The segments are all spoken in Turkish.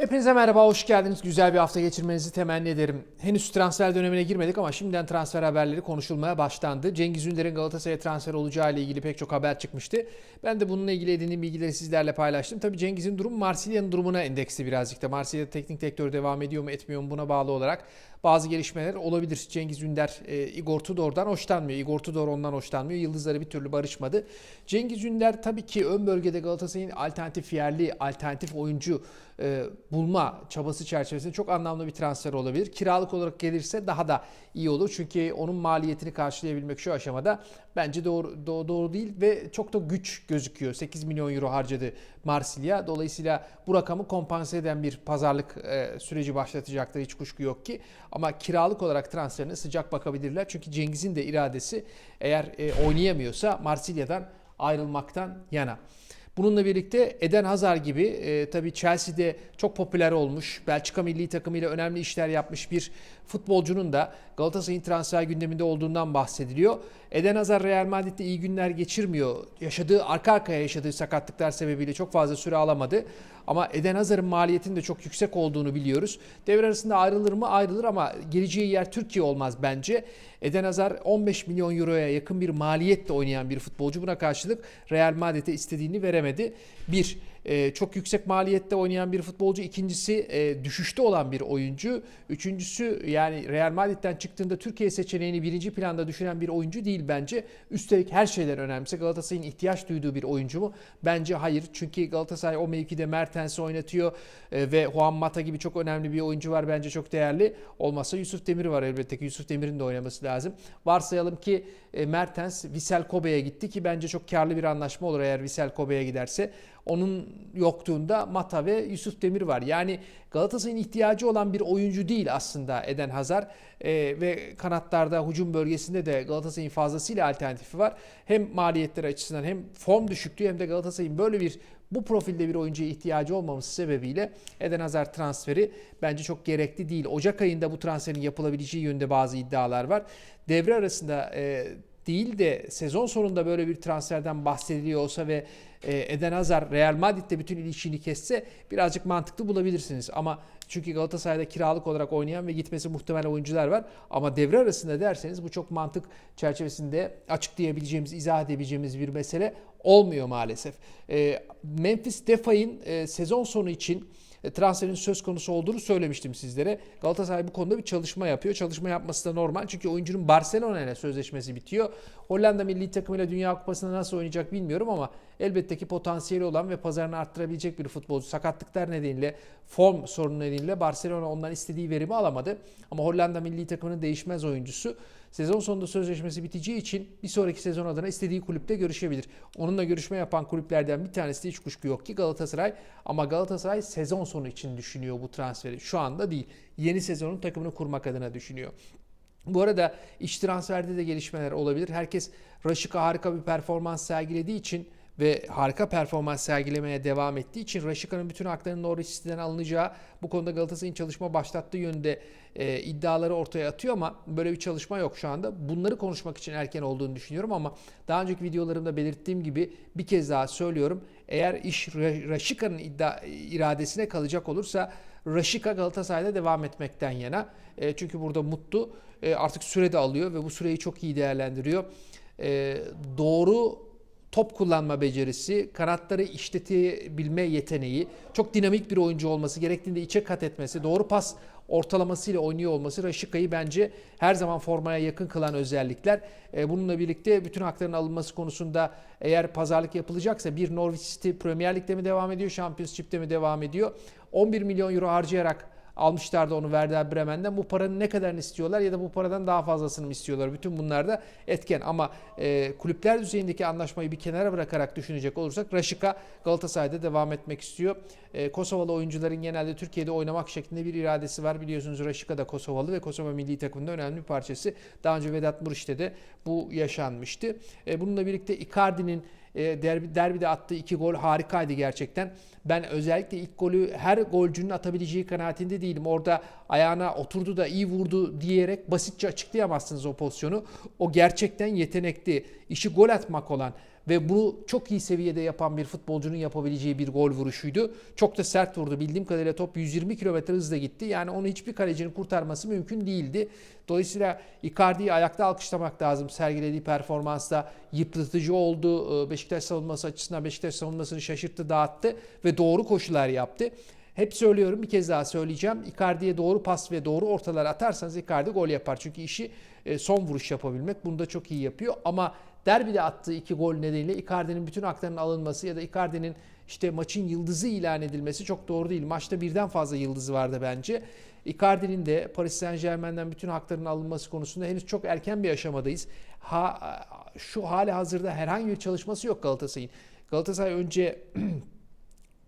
Hepinize merhaba, hoş geldiniz. Güzel bir hafta geçirmenizi temenni ederim. Henüz transfer dönemine girmedik ama şimdiden transfer haberleri konuşulmaya başlandı. Cengiz Ünder'in Galatasaray'a transfer olacağı ile ilgili pek çok haber çıkmıştı. Ben de bununla ilgili edindiğim bilgileri sizlerle paylaştım. Tabii Cengiz'in durumu Marsilya'nın durumuna endeksli birazcık da. Marsilya teknik direktör devam ediyor mu etmiyor mu buna bağlı olarak bazı gelişmeler olabilir. Cengiz Ünder e, Igor Tudor'dan hoşlanmıyor. Igor Tudor ondan hoşlanmıyor. Yıldızları bir türlü barışmadı. Cengiz Ünder tabii ki ön bölgede Galatasaray'ın alternatif yerli, alternatif oyuncu e, bulma çabası çerçevesinde çok anlamlı bir transfer olabilir. Kiralık olarak gelirse daha da iyi olur. Çünkü onun maliyetini karşılayabilmek şu aşamada bence doğru, doğru, doğru değil ve çok da güç gözüküyor. 8 milyon euro harcadı Marsilya. Dolayısıyla bu rakamı kompanse eden bir pazarlık e, süreci başlatacaktır. Hiç kuşku yok ki. Ama kiralık olarak transferine sıcak bakabilirler. Çünkü Cengiz'in de iradesi eğer e, oynayamıyorsa Marsilya'dan ayrılmaktan yana. Bununla birlikte Eden Hazard gibi e, tabii Chelsea'de çok popüler olmuş, Belçika milli takımıyla önemli işler yapmış bir futbolcunun da Galatasaray'ın transfer gündeminde olduğundan bahsediliyor. Eden Hazard Real Madrid'de iyi günler geçirmiyor. Yaşadığı arka arkaya yaşadığı sakatlıklar sebebiyle çok fazla süre alamadı. Ama Eden Hazard'ın maliyetinin de çok yüksek olduğunu biliyoruz. Devre arasında ayrılır mı? Ayrılır ama geleceği yer Türkiye olmaz bence. Eden Hazard 15 milyon euroya yakın bir maliyetle oynayan bir futbolcu. Buna karşılık Real Madrid'e istediğini veremedi. Bir, e, çok yüksek maliyette oynayan bir futbolcu. İkincisi e, düşüşte olan bir oyuncu. Üçüncüsü yani Real Madrid'den çıktığında Türkiye seçeneğini birinci planda düşünen bir oyuncu değil bence. Üstelik her şeyden önemlisi Galatasaray'ın ihtiyaç duyduğu bir oyuncu mu? Bence hayır. Çünkü Galatasaray o mevkide Mertens'i oynatıyor e, ve Juan Mata gibi çok önemli bir oyuncu var. Bence çok değerli. Olmazsa Yusuf Demir var elbette ki. Yusuf Demir'in de oynaması lazım. Varsayalım ki e, Mertens Vissel Kobe'ye gitti ki bence çok karlı bir anlaşma olur eğer Vissel Kobe'ye giderse. Onun yoktuğunda Mata ve Yusuf Demir var. Yani Galatasaray'ın ihtiyacı olan bir oyuncu değil aslında Eden Hazar e, ve kanatlarda hücum bölgesinde de Galatasaray'ın fazlasıyla alternatifi var. Hem maliyetler açısından hem form düşüklüğü hem de Galatasaray'ın böyle bir bu profilde bir oyuncuya ihtiyacı olmaması sebebiyle Eden Hazar transferi bence çok gerekli değil. Ocak ayında bu transferin yapılabileceği yönde bazı iddialar var. Devre arasında e, değil de sezon sonunda böyle bir transferden bahsediliyor olsa ve e, Eden Hazar Real Madrid'de bütün ilişkini kesse birazcık mantıklı bulabilirsiniz. Ama çünkü Galatasaray'da kiralık olarak oynayan ve gitmesi muhtemel oyuncular var. Ama devre arasında derseniz bu çok mantık çerçevesinde açıklayabileceğimiz, izah edebileceğimiz bir mesele olmuyor maalesef. E, Memphis Depay'ın e, sezon sonu için transferin söz konusu olduğunu söylemiştim sizlere. Galatasaray bu konuda bir çalışma yapıyor. Çalışma yapması da normal çünkü oyuncunun Barcelona ile sözleşmesi bitiyor. Hollanda milli takımıyla Dünya Kupası'nda nasıl oynayacak bilmiyorum ama elbette ki potansiyeli olan ve pazarını arttırabilecek bir futbolcu. Sakatlıklar nedeniyle, form sorunu nedeniyle Barcelona ondan istediği verimi alamadı. Ama Hollanda milli takımının değişmez oyuncusu. Sezon sonunda sözleşmesi biteceği için bir sonraki sezon adına istediği kulüpte görüşebilir. Onunla görüşme yapan kulüplerden bir tanesi de hiç kuşku yok ki Galatasaray. Ama Galatasaray sezon sonu için düşünüyor bu transferi. Şu anda değil. Yeni sezonun takımını kurmak adına düşünüyor. Bu arada iş transferde de gelişmeler olabilir. Herkes Raşika harika bir performans sergilediği için ve harika performans sergilemeye devam ettiği için Raşika'nın bütün haklarının Norwich City'den alınacağı bu konuda Galatasaray'ın çalışma başlattığı yönde e, iddiaları ortaya atıyor ama böyle bir çalışma yok şu anda. Bunları konuşmak için erken olduğunu düşünüyorum ama daha önceki videolarımda belirttiğim gibi bir kez daha söylüyorum. Eğer iş Raşika'nın iddia iradesine kalacak olursa Raşika Galatasaray'da devam etmekten yana. E, çünkü burada mutlu. E, artık süre de alıyor ve bu süreyi çok iyi değerlendiriyor. E, doğru top kullanma becerisi, kanatları işletebilme yeteneği, çok dinamik bir oyuncu olması, gerektiğinde içe kat etmesi, doğru pas ortalamasıyla oynuyor olması Raşika'yı bence her zaman formaya yakın kılan özellikler. E, bununla birlikte bütün hakların alınması konusunda eğer pazarlık yapılacaksa bir Norwich City Premier Lig'de mi devam ediyor, Championship'te mi devam ediyor? 11 milyon euro harcayarak almışlardı onu Werder Bremen'den. Bu paranın ne kadarını istiyorlar ya da bu paradan daha fazlasını mı istiyorlar? Bütün bunlar da etken ama e, kulüpler düzeyindeki anlaşmayı bir kenara bırakarak düşünecek olursak Raşika Galatasaray'da devam etmek istiyor. E, Kosovalı oyuncuların genelde Türkiye'de oynamak şeklinde bir iradesi var. Biliyorsunuz Raşika da Kosovalı ve Kosova milli takımında önemli bir parçası. Daha önce Vedat Muriç'te de bu yaşanmıştı. E, bununla birlikte Icardi'nin e, derbi, derbide attığı iki gol harikaydı gerçekten. Ben özellikle ilk golü her golcünün atabileceği kanaatinde değilim. Orada ayağına oturdu da iyi vurdu diyerek basitçe açıklayamazsınız o pozisyonu. O gerçekten yetenekli. İşi gol atmak olan ve bunu çok iyi seviyede yapan bir futbolcunun yapabileceği bir gol vuruşuydu. Çok da sert vurdu. Bildiğim kadarıyla top 120 km hızla gitti. Yani onu hiçbir kalecinin kurtarması mümkün değildi. Dolayısıyla Icardi'yi ayakta alkışlamak lazım. Sergilediği performansta yıpratıcı oldu. Ee, Beşiktaş savunması açısından Beşiktaş savunmasını şaşırttı, dağıttı ve doğru koşular yaptı. Hep söylüyorum bir kez daha söyleyeceğim. Icardi'ye doğru pas ve doğru ortalar atarsanız Icardi gol yapar. Çünkü işi e, son vuruş yapabilmek. Bunu da çok iyi yapıyor. Ama derbide attığı iki gol nedeniyle Icardi'nin bütün haklarının alınması ya da Icardi'nin işte maçın yıldızı ilan edilmesi çok doğru değil. Maçta birden fazla yıldızı vardı bence. Icardi'nin de Paris Saint Germain'den bütün haklarının alınması konusunda henüz çok erken bir aşamadayız. Ha, şu hali hazırda herhangi bir çalışması yok Galatasaray'ın. Galatasaray önce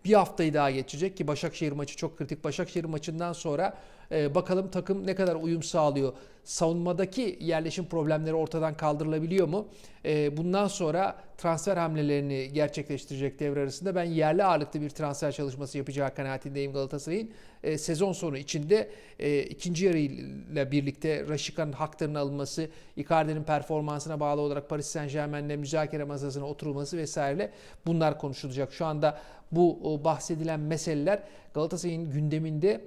bir haftayı daha geçecek ki Başakşehir maçı çok kritik. Başakşehir maçından sonra e, bakalım takım ne kadar uyum sağlıyor. Savunmadaki yerleşim problemleri ortadan kaldırılabiliyor mu? E, bundan sonra transfer hamlelerini gerçekleştirecek devre arasında ben yerli ağırlıklı bir transfer çalışması yapacağı kanaatindeyim Galatasaray'ın. E, sezon sonu içinde e, ikinci yarıyla birlikte Raşika'nın haklarının alınması, Icardi'nin performansına bağlı olarak Paris Saint Germain'le müzakere masasına oturulması vesaire bunlar konuşulacak. Şu anda bu bahsedilen meseleler Galatasaray'ın gündeminde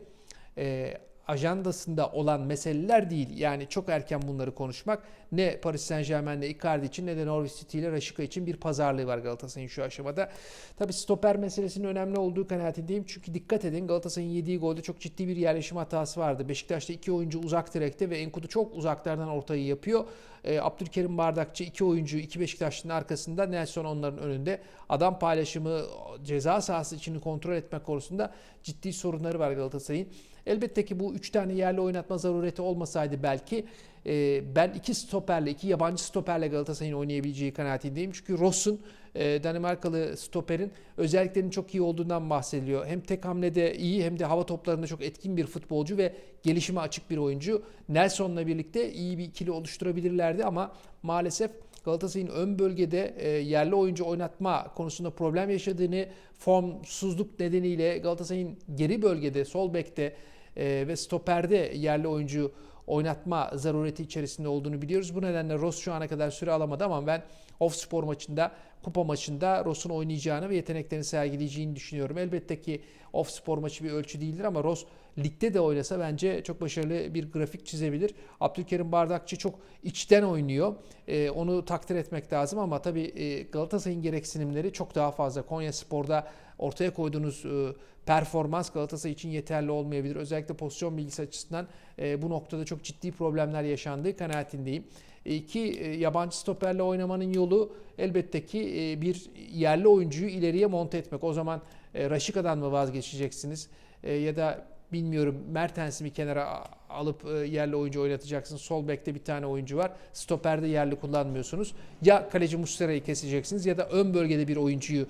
e, ajandasında olan meseleler değil. Yani çok erken bunları konuşmak ne Paris Saint Germain ile Icardi için ne de Norwich City ile Rashica için bir pazarlığı var Galatasaray'ın şu aşamada. Tabi stoper meselesinin önemli olduğu kanaatindeyim. Çünkü dikkat edin Galatasaray'ın yediği golde çok ciddi bir yerleşim hatası vardı. Beşiktaş'ta iki oyuncu uzak direkte ve Enkudu çok uzaklardan ortayı yapıyor. E, Abdülkerim Bardakçı iki oyuncu iki Beşiktaşlı'nın arkasında Nelson onların önünde. Adam paylaşımı ceza sahası içini kontrol etmek konusunda ciddi sorunları var Galatasaray'ın. Elbette ki bu üç tane yerli oynatma zarureti olmasaydı belki e, ben iki stoperle, iki yabancı stoperle Galatasaray'ın oynayabileceği kanaatindeyim. Çünkü Ross'un e, Danimarkalı stoperin özelliklerinin çok iyi olduğundan bahsediliyor. Hem tek hamlede iyi hem de hava toplarında çok etkin bir futbolcu ve gelişime açık bir oyuncu. Nelson'la birlikte iyi bir ikili oluşturabilirlerdi ama maalesef Galatasaray'ın ön bölgede e, yerli oyuncu oynatma konusunda problem yaşadığını, formsuzluk nedeniyle Galatasaray'ın geri bölgede, sol bekte e, ve stoperde yerli oyuncu oynatma zarureti içerisinde olduğunu biliyoruz. Bu nedenle Ross şu ana kadar süre alamadı ama ben off spor maçında, kupa maçında Ross'un oynayacağını ve yeteneklerini sergileyeceğini düşünüyorum. Elbette ki off spor maçı bir ölçü değildir ama Ross ligde de oynasa bence çok başarılı bir grafik çizebilir. Abdülkerim Bardakçı çok içten oynuyor. Ee, onu takdir etmek lazım ama tabii e, Galatasaray'ın gereksinimleri çok daha fazla. Konya Spor'da ortaya koyduğunuz e, performans Galatasaray için yeterli olmayabilir. Özellikle pozisyon bilgisi açısından e, bu noktada çok ciddi problemler yaşandığı kanaatindeyim. İki e, yabancı stoperle oynamanın yolu elbette ki e, bir yerli oyuncuyu ileriye monte etmek. O zaman e, Raşika'dan mı vazgeçeceksiniz ya da bilmiyorum Mertens'i mi kenara alıp yerli oyuncu oynatacaksınız. Sol bekte bir tane oyuncu var. Stoperde yerli kullanmıyorsunuz. Ya kaleci Muslera'yı keseceksiniz ya da ön bölgede bir oyuncuyu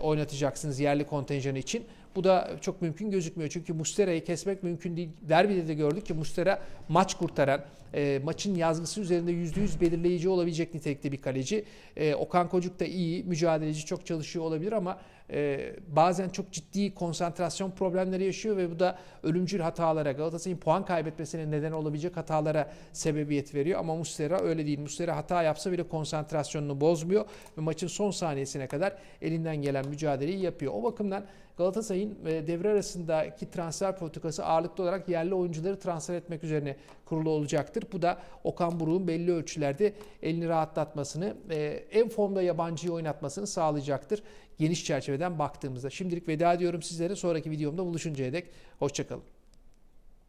oynatacaksınız yerli kontenjanı için. Bu da çok mümkün gözükmüyor. Çünkü Mustera'yı kesmek mümkün değil. Derbide de gördük ki Mustera maç kurtaran, e, maçın yazgısı üzerinde %100 belirleyici olabilecek nitelikte bir kaleci. E, Okan Kocuk da iyi, mücadeleci, çok çalışıyor olabilir ama e, bazen çok ciddi konsantrasyon problemleri yaşıyor ve bu da ölümcül hatalara, Galatasaray'ın puan kaybetmesine neden olabilecek hatalara sebebiyet veriyor. Ama Mustera öyle değil. Mustera hata yapsa bile konsantrasyonunu bozmuyor ve maçın son saniyesine kadar elinden gelen mücadeleyi yapıyor. O bakımdan Galatasaray'ın e, devre arasındaki transfer politikası ağırlıklı olarak yerli oyuncuları transfer etmek üzerine kurulu olacaktır. Bu da Okan Buruk'un belli ölçülerde elini rahatlatmasını, e, en formda yabancıyı oynatmasını sağlayacaktır. Geniş çerçeveden baktığımızda. Şimdilik veda ediyorum sizlere. Sonraki videomda buluşuncaya dek hoşçakalın.